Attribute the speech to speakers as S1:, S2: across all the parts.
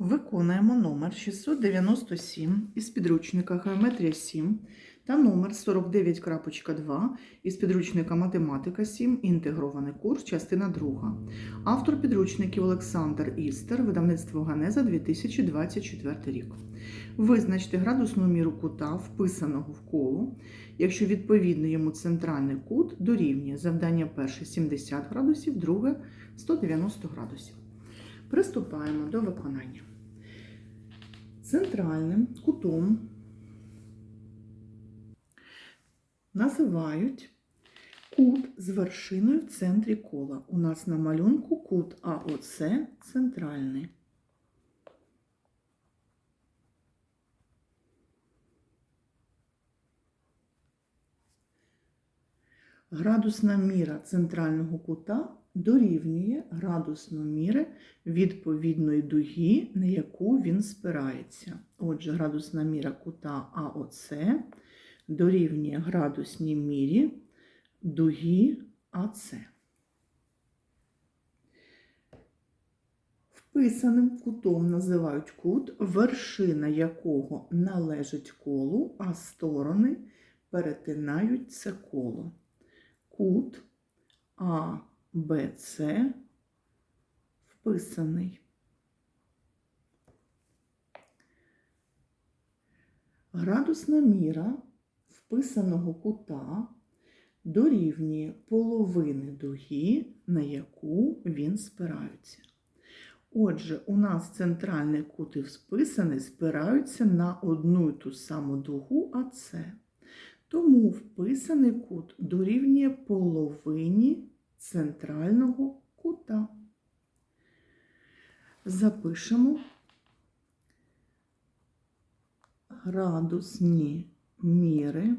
S1: Виконуємо номер 697 із підручника Геометрія 7 та номер 49.2 із підручника Математика 7. Інтегрований курс, частина 2. Автор підручників Олександр Істер, видавництво Ганеза 2024 рік. Визначте градусну міру кута, вписаного в коло, якщо відповідний йому центральний кут дорівнює завдання перше 70 градусів, друге 190 градусів. Приступаємо до виконання. Центральним кутом називають кут з вершиною в центрі кола. У нас на малюнку кут АОЦ центральний. Градусна міра центрального кута дорівнює градусноміри відповідної дуги, на яку він спирається. Отже, градусна міра кута АОЦ дорівнює градусній мірі дуги АЦ. Вписаним кутом називають кут, вершина якого належить колу, а сторони перетинають це коло. Кут АБЦ вписаний. Градусна міра вписаного кута дорівнює половини дуги, на яку він спирається. Отже, у нас центральний кут і вписаний спираються на одну й ту саму дугу АЦ. Тому вписаний кут дорівнює половині центрального кута. Запишемо градусні міри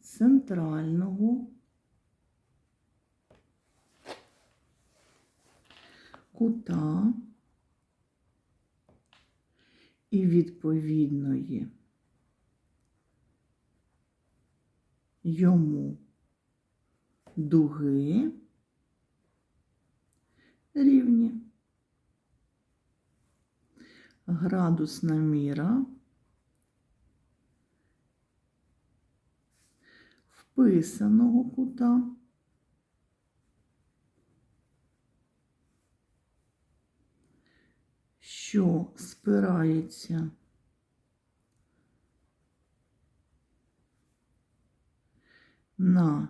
S1: центрального кута і відповідної йому дуги рівні. Градусна міра вписаного кута що спирається? На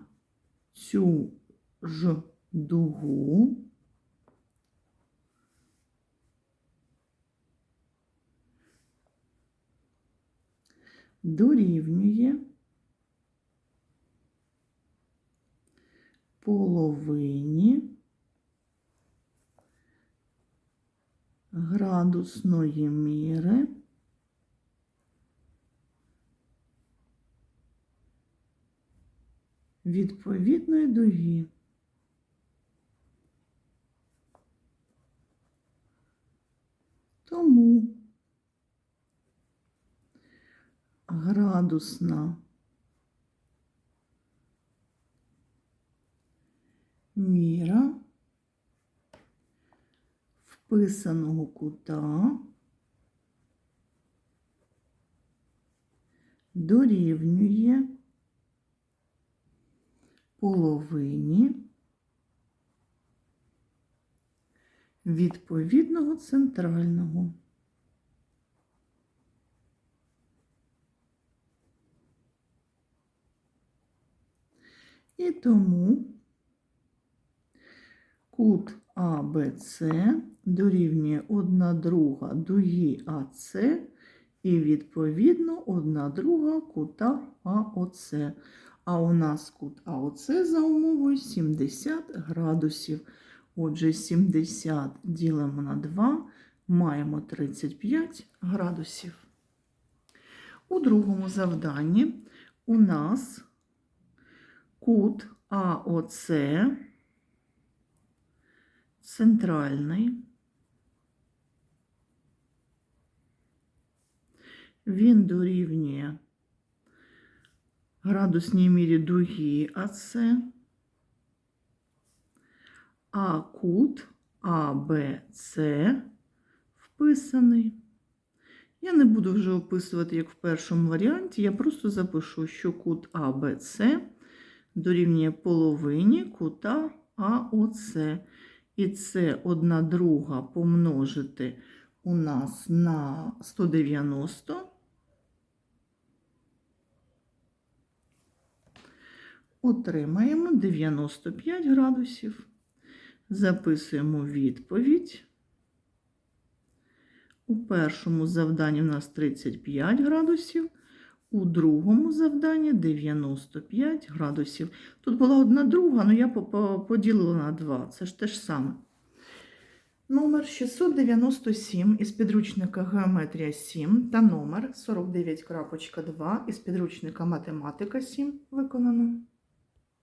S1: цю ж дугу, дорівнює половині градусної міри відповідної дуги. Тому градусна міра вписаного кута дорівнює половині відповідного центрального. І тому кут АБЦ дорівнює 1 друга дуги АЦ і відповідно 1 друга кута АОЦ. А у нас кут АОЦ за умовою 70 градусів. Отже, 70 ділимо на 2, маємо 35 градусів. У другому завданні у нас кут АОЦ центральний. Він дорівнює градусній мірі дуги АС, а кут А, Б, С вписаний. Я не буду вже описувати, як в першому варіанті. Я просто запишу, що кут АБЦ дорівнює половині кута АОЦ. І це одна друга помножити у нас на 190. Отримаємо 95 градусів. Записуємо відповідь. У першому завданні в нас 35 градусів, у другому завданні 95 градусів. Тут була одна друга, але я по- по- поділила на два. Це ж те ж саме. Номер 697 із підручника Геометрія 7 та номер 49.2 із підручника Математика 7 виконано.